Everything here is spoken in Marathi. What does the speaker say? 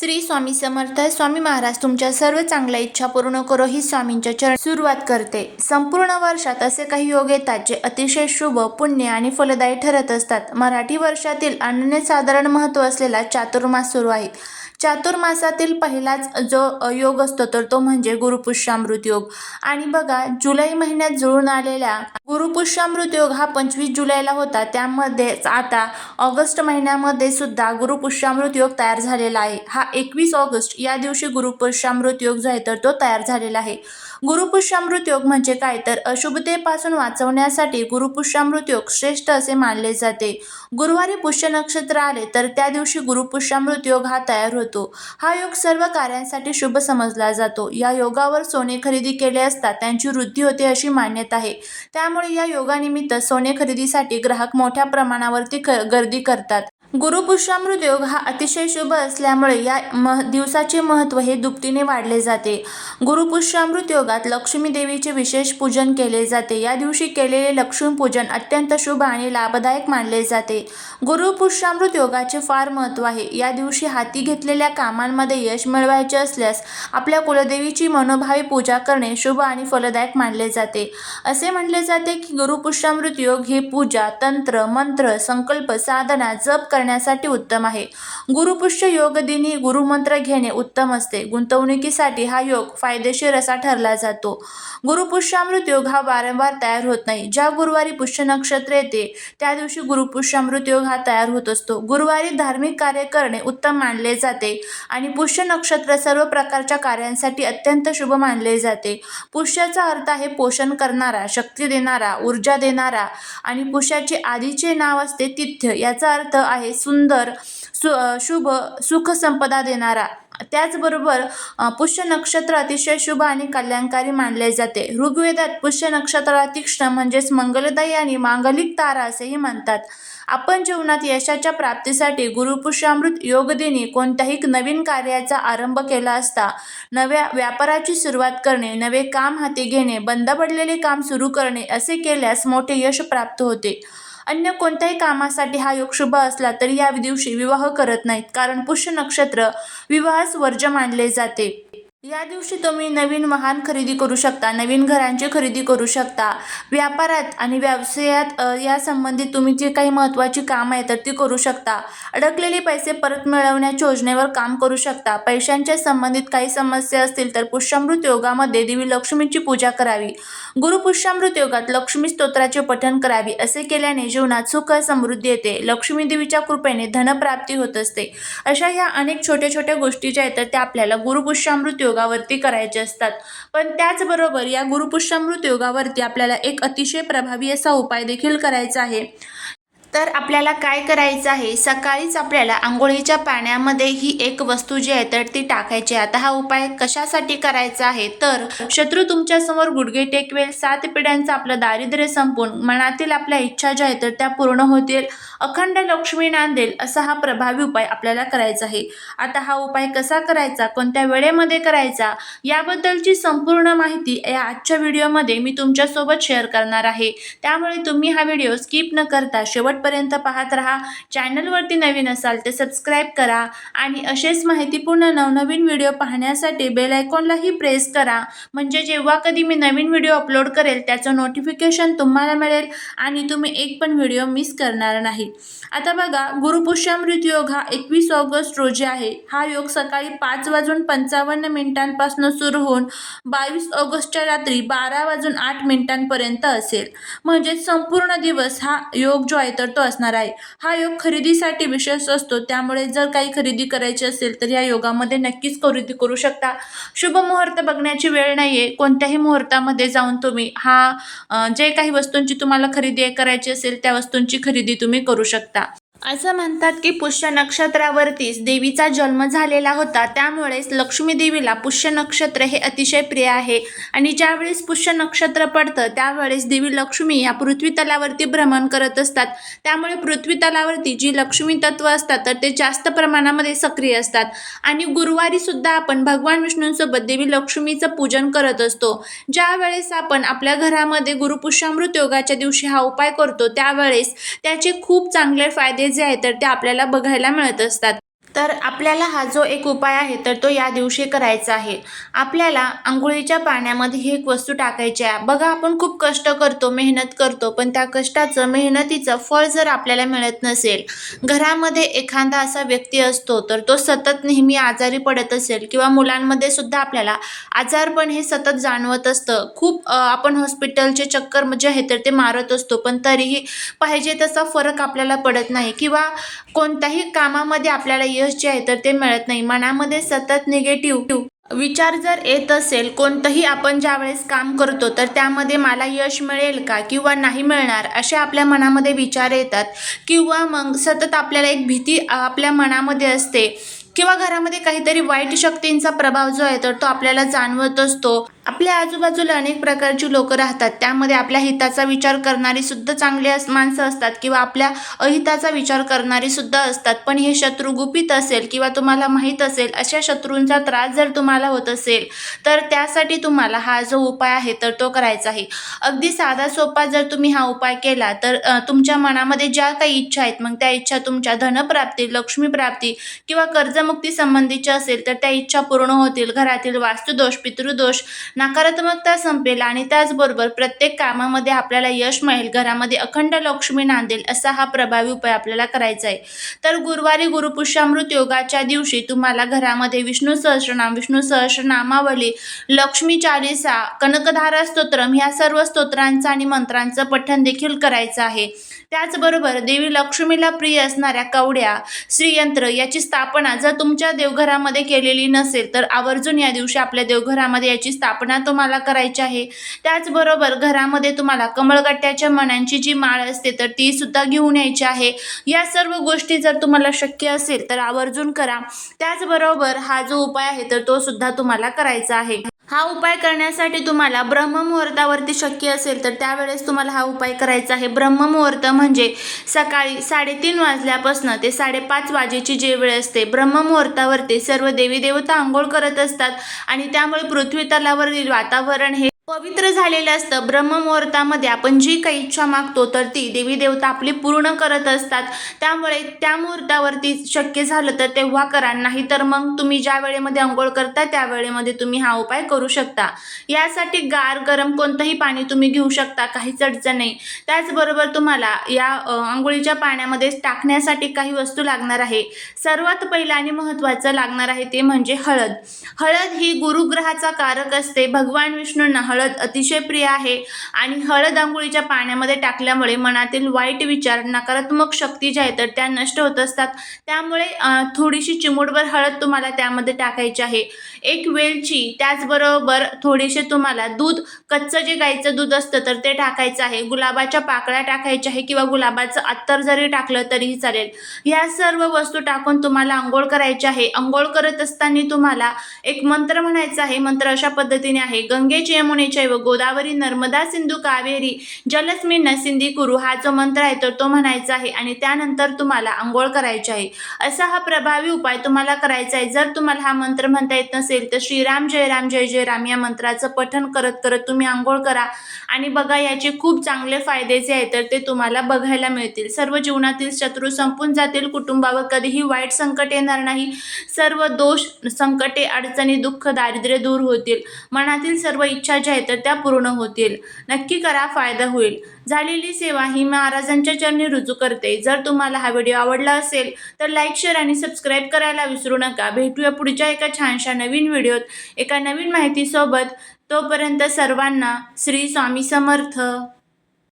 श्री स्वामी समर्थ स्वामी महाराज तुमच्या सर्व चांगल्या इच्छा पूर्ण करो ही स्वामींच्या चरण सुरुवात करते. संपूर्ण वर्षात असे काही योग येतात जे अतिशय शुभ पुण्य आणि फलदायी ठरत असतात. मराठी वर्षातील अनन्यसाधारण महत्त्व असलेला चातुर्मास सुरू आहे. चातुर्मासातील पहिलाच जो योग असतो तर तो म्हणजे गुरुपुष्यामृत योग. आणि बघा जुलै महिन्यात जुळून आलेल्या गुरुपुष्यामृत योग हा पंचवीस जुलैला होता. त्यामध्येच आता ऑगस्ट महिन्यामध्ये सुद्धा गुरुपुष्यामृत योग तयार झालेला आहे. हा एकवीस ऑगस्ट या दिवशी गुरुपुष्यामृत योग जो आहे तर तो तयार झालेला आहे. गुरुपुष्यामृत योग म्हणजे काय? तर अशुभतेपासून वाचवण्यासाठी गुरुपुष्यामृत योग श्रेष्ठ असे मानले जाते. गुरुवारी पुष्य नक्षत्र आले तर त्या दिवशी गुरुपुष्यामृत योग हा तयार होतो. हा योग सर्व कार्यांसाठी शुभ समजला जातो. या योगावर सोने खरेदी केले असता त्यांची वृद्धी होते अशी मान्यता आहे. त्यामुळे या योगानिमित्त सोने खरेदीसाठी ग्राहक मोठ्या प्रमाणावरती क गर्दी करतात. गुरुपुष्यामृत योग हा अतिशय शुभ असल्यामुळे या मह दिवसाचे महत्त्व हे दुपटीने वाढले जाते. गुरुपुष्यामृत योगात लक्ष्मी देवीचे विशेष पूजन केले जाते. या दिवशी केलेले लक्ष्मीपूजन अत्यंत शुभ आणि लाभदायक मानले जाते. गुरुपुष्यामृत योगाचे फार महत्त्व आहे. या दिवशी हाती घेतलेल्या कामांमध्ये यश मिळवायचे असल्यास आपल्या कुलदेवीची मनोभावी पूजा करणे शुभ आणि फलदायक मानले जाते. असे म्हटले जाते की गुरुपुष्यामृत योग ही पूजा तंत्र मंत्र संकल्प साधना जप करण्यासाठी उत्तम आहे. गुरुपुष्य योग दिनी गुरुमंत्र घेणे उत्तम असते. गुंतवणुकीसाठी हा योग फायदेशीर असा ठरला जातो. गुरुपुष्यामृत योग हा वारंवार तयार होत नाही. ज्या गुरुवारी पुष्य नक्षत्र येते त्या दिवशी गुरुपुष्यामृत योग हा तयार होत असतो. गुरुवारी धार्मिक कार्य करणे उत्तम मानले जाते आणि पुष्य नक्षत्र सर्व प्रकारच्या कार्यांसाठी अत्यंत शुभ मानले जाते. पुष्याचा अर्थ आहे पोषण करणारा शक्ती देणारा ऊर्जा देणारा आणि पुष्याचे आधीचे नाव असते तिथ्य. याचा अर्थ आहे सुंदर सु शुभ सुख संपदा देणारा. त्याचबरोबर पुष्य नक्षत्र अतिशय शुभ आणि कल्याणकारी मानले जाते. ऋग्वेदात पुष्य नक्षत्राला तीक्ष्ण म्हणजेच मंगलदायी आणि मांगलिक तारा असेही म्हणतात. आपण जीवनात यशाच्या प्राप्तीसाठी गुरुपुष्यामृत योगदिनी कोणत्याही नवीन कार्याचा आरंभ केला असता नव्या व्यापाराची सुरुवात करणे नवे काम हाती घेणे बंद पडलेले काम सुरू करणे असे केल्यास मोठे यश प्राप्त होते. अन्य कोणत्याही कामासाठी हा योग शुभ असला तरी या दिवशी विवाह करत नाहीत कारण पुष्य नक्षत्र विवाहास वर्ज्य मानले जाते. या दिवशी तुम्ही नवीन वाहन खरेदी करू शकता नवीन घरांची खरेदी करू शकता. व्यापारात आणि व्यवसायात या संबंधित तुम्ही जे काही महत्त्वाची कामं आहेत तर ती करू शकता. अडकलेले पैसे परत मिळवण्याच्या योजनेवर काम करू शकता. पैशांच्या संबंधित काही समस्या असतील तर पुष्यामृत योगामध्ये देवी लक्ष्मीची पूजा करावी. गुरुपुष्यामृत योगात लक्ष्मी स्तोत्राचे पठण करावे असे केल्याने जीवनात सुख समृद्धी येते. लक्ष्मी देवीच्या कृपेने धनप्राप्ती होत असते. अशा ह्या अनेक छोट्या छोट्या गोष्टी ज्या आहेत तर त्या आपल्याला गुरुपुष्यामृत योगावरती करायचे असतात. पण त्याचबरोबर या गुरुपुष्यामृत योगावरती आपल्याला एक अतिशय प्रभावी असा उपाय देखील करायचा आहे. तर आपल्याला काय करायचं आहे? सकाळीच आपल्याला आंघोळीच्या पाण्यामध्ये ही एक वस्तू जी आहे तर ती टाकायची आहे. आता हा उपाय कशासाठी करायचा आहे? तर शत्रू तुमच्यासमोर गुडघे टेकवेल सात पिढ्यांचं आपलं दारिद्र्य संपून मनातील आपल्या इच्छा ज्या आहेत तर त्या पूर्ण होतील. अखंड लक्ष्मी नांदेल असा हा प्रभावी उपाय आपल्याला करायचा आहे. आता हा उपाय कसा करायचा? कोणत्या वेळेमध्ये करायचा? याबद्दलची संपूर्ण माहिती या आजच्या व्हिडिओमध्ये मी तुमच्यासोबत शेअर करणार आहे. त्यामुळे तुम्ही हा व्हिडिओ स्किप न करता शेवट शेवटपर्यंत पाहत राहा. चॅनलवरती नवीन असाल तर सबस्क्राईब करा आणि असेच माहितीपूर्ण नवनवीन व्हिडिओ पाहण्यासाठी बेल आयकॉनलाही प्रेस करा. म्हणजे जेव्हा कधी मी नवीन व्हिडिओ अपलोड करेल त्याचं नोटिफिकेशन तुम्हाला मिळेल आणि तुम्ही एक पण व्हिडिओ मिस करणार नाही. आता बघा गुरुपुष्यामृत योग हा एकवीस ऑगस्ट रोजी आहे. हा योग सकाळी पाच वाजून पंचावन्न मिनिटांपासून सुरू होऊन बावीस ऑगस्टच्या रात्री बारा वाजून आठ मिनिटांपर्यंत असेल. म्हणजेच संपूर्ण दिवस हा योग जो आहे तर तो असणार आहे. हा योग खरेदीसाठी विशेष असतो. त्यामुळे जर काही खरेदी करायची असेल तर या योगामध्ये नक्कीच खरेदी करू शकता. शुभ मुहूर्त बघण्याची वेळ नाही आहे कोणत्याही मुहूर्तामध्ये जाऊन तुम्ही हा जे काही वस्तूंची तुम्हाला खरेदी करायची असेल त्या वस्तूंची खरेदी तुम्ही करू शकता. असं म्हणतात की पुष्य नक्षत्रावरतीच देवीचा जन्म झालेला होता. त्यामुळेच लक्ष्मी देवीला पुष्य नक्षत्र हे अतिशय प्रिय आहे. आणि ज्यावेळेस पुष्य नक्षत्र पडतं त्यावेळेस देवी लक्ष्मी या पृथ्वी तलावरती भ्रमण करत असतात. त्यामुळे पृथ्वी तलावरती जी लक्ष्मी तत्व असतात तर ते जास्त प्रमाणामध्ये सक्रिय असतात. आणि गुरुवारी सुद्धा आपण भगवान विष्णूंसोबत देवी लक्ष्मीचं पूजन करत असतो. ज्यावेळेस आपण आपल्या घरामध्ये गुरुपुष्यामृत योगाच्या दिवशी हा उपाय करतो त्यावेळेस त्याचे खूप चांगले फायदे जे आहेत तर ते आपल्याला बघायला मिळत असतात. तर आपल्याला हा जो एक उपाय आहे तर तो या दिवशी करायचा आहे. आपल्याला आंघोळीच्या पाण्यामध्ये ही एक वस्तू टाकायची आहे. बघा आपण खूप कष्ट करतो मेहनत करतो पण त्या कष्टाचं मेहनतीचं फळ जर आपल्याला मिळत नसेल घरामध्ये एखादा असा व्यक्ती असतो तर तो सतत नेहमी आजारी पडत असेल किंवा मुलांमध्ये सुद्धा आपल्याला आजारपण हे सतत जाणवत असतं. खूप आपण हॉस्पिटलचे चक्कर जे आहे तर ते मारत असतो पण तरीही पाहिजे तसा फरक आपल्याला पडत नाही. किंवा कोणत्याही कामामध्ये आपल्याला यश जे आहे तर ते मिळत नाही. मनामध्ये सतत निगेटिव्ह विचार जर येत असेल कोणतंही आपण ज्यावेळेस काम करतो तर त्यामध्ये मला यश मिळेल का किंवा नाही मिळणार असे आपल्या मनामध्ये विचार येतात. किंवा मग सतत आपल्याला एक भीती आपल्या मनामध्ये असते. किंवा घरामध्ये काहीतरी वाईट शक्तींचा प्रभाव जो आहे तर तो आपल्याला जाणवत असतो. आपल्या आजूबाजूला अनेक प्रकारची लोक राहतात. त्यामध्ये आपल्या हिताचा विचार करणारी सुद्धा चांगली अस माणसं असतात किंवा आपल्या अहिताचा विचार करणारी सुद्धा असतात. पण हे शत्रू गुपित असेल किंवा तुम्हाला माहीत असेल अशा शत्रूंचा त्रास जर तुम्हाला होत असेल तर त्यासाठी तुम्हाला हा जो उपाय आहे तर तो करायचा आहे. अगदी साधा सोपा जर तुम्ही हा उपाय केला तर तुमच्या मनामध्ये ज्या काही इच्छा आहेत मग त्या इच्छा तुमच्या धनप्राप्ती लक्ष्मीप्राप्ती किंवा कर्जमुक्ती संबंधीच्या असेल तर त्या इच्छा पूर्ण होतील. घरातील वास्तुदोष पितृदोष नकारात्मकता संपेल आणि त्याचबरोबर प्रत्येक कामामध्ये आपल्याला यश मिळेल घरामध्ये अखंड लक्ष्मी नांदेल असा हा प्रभावी उपाय आपल्याला करायचा आहे. तर गुरुवारी गुरुपुष्यामृत योगाच्या दिवशी तुम्हाला घरामध्ये विष्णू सहस्रनाम विष्णू सहस्रनामावली लक्ष्मी चालिसा कनकधारा स्तोत्रम ह्या सर्व स्तोत्रांचं आणि मंत्रांचं पठण देखील करायचं आहे. त्याचबरोबर देवी लक्ष्मीला प्रिय असणाऱ्या कवड्या श्रीयंत्र याची स्थापना जर तुमच्या देवघरामध्ये केलेली नसेल तर आवर्जून या दिवशी आपल्या देवघरामध्ये याची स्थापना तुम्हाला करायची आहे. त्याचबरोबर घरामध्ये तुम्हाला कमळगट्ट्याच्या मण्यांची जी माळ असते तर ती सुद्धा घेऊन यायची आहे. या सर्व गोष्टी जर तुम्हाला शक्य असेल तर आवर्जून करा. त्याचबरोबर हा जो उपाय आहे तर तो सुद्धा तुम्हाला करायचा आहे. हा उपाय करण्यासाठी तुम्हाला ब्रह्ममुहूर्तावरती शक्य असेल तर त्यावेळेस तुम्हाला हा उपाय करायचा आहे. ब्रह्ममुहूर्त म्हणजे सकाळी साडेतीन वाजल्यापासून ते साडेपाच वाजेची जे वेळ असते ब्रह्ममुहूर्तावरती सर्व देवी देवता आंघोळ करत असतात आणि त्यामुळे पृथ्वी तलावरील वातावरण हे पवित्र झालेलं असतं. ब्रह्ममुहूर्तामध्ये आपण जी काही इच्छा मागतो तर ती देवी देवता आपली पूर्ण करत असतात. त्यामुळे त्या मुहूर्तावरती शक्य झालं तर तेव्हा करा. नाही तर मग तुम्ही ज्या वेळेमध्ये आंघोळ करता त्या वेळेमध्ये तुम्ही हा उपाय करू शकता. यासाठी गार गरम कोणतंही पाणी तुम्ही घेऊ शकता. काहीच अडचण नाही. त्याचबरोबर तुम्हाला या आंघोळीच्या पाण्यामध्ये टाकण्यासाठी काही वस्तू लागणार आहे. सर्वात पहिलं आणि महत्त्वाचं लागणार आहे ते म्हणजे हळद. हळद ही गुरुग्रहाचा कारक असते. भगवान विष्णूंना हळद अतिशय प्रिय आहे. आणि हळद आंघोळीच्या पाण्यामध्ये टाकल्यामुळे मनातील वाईट विचार नकारात्मक शक्ती ज्या आहेत तर त्या नष्ट होत असतात. त्यामुळे थोडीशी चिमूटभर हळद तुम्हाला त्यामध्ये टाकायची आहे. एक वेलची त्याचबरोबर थोडेसे तुम्हाला दूध कच्चं जे गाईचं दूध असतं तर ते टाकायचं आहे. गुलाबाच्या पाकळ्या टाकायच्या आहे किंवा गुलाबाचं अत्तर जरी टाकलं तरीही चालेल. ह्या सर्व वस्तू टाकून तुम्हाला आंघोळ करायची आहे. आंघोळ करत असताना तुम्हाला एक मंत्र म्हणायचा आहे. मंत्र अशा पद्धतीने आहे. गंगेचे यमुने चैव गोदावरी नर्मदा सिंधू कावेरी जलस्मिन सिंधी कुरु हा जो मंत्र आहे तर तो म्हणायचा आहे आणि त्यानंतर तुम्हाला आंघोळ करायची आहे असा हा प्रभावी उपाय तुम्हाला करायचा आहे जर तुम्हाला हा मंत्र म्हणता येत नसेल तर श्रीराम जय राम जय जय राम या मंत्राचं पठण करत करत तुम्ही आंघोळ करा आणि बघा याचे खूप चांगले फायदे जे आहेत तर ते तुम्हाला बघायला मिळतील सर्व जीवनातील शत्रू संपून जातील कुटुंबावर कधीही वाईट संकट येणार नाही सर्व दोष संकटे अडचणी दुःख दारिद्र्य दूर होतील मनातील सर्व इच्छा ज्या आहेत तर त्या पूर्ण होतील. नक्की करा फायदा होईल. झालेली सेवा ही महाराजांच्या चरणी रुजू करते. जर तुम्हाला हा व्हिडिओ आवडला असेल तर लाईक शेअर आणि सबस्क्राईब करायला विसरू नका. भेटूया पुढच्या एका छानशा नवीन व्हिडिओत. एका नवीन माहितीसोबत. तोपर्यंत सर्वांना श्री स्वामी समर्थ.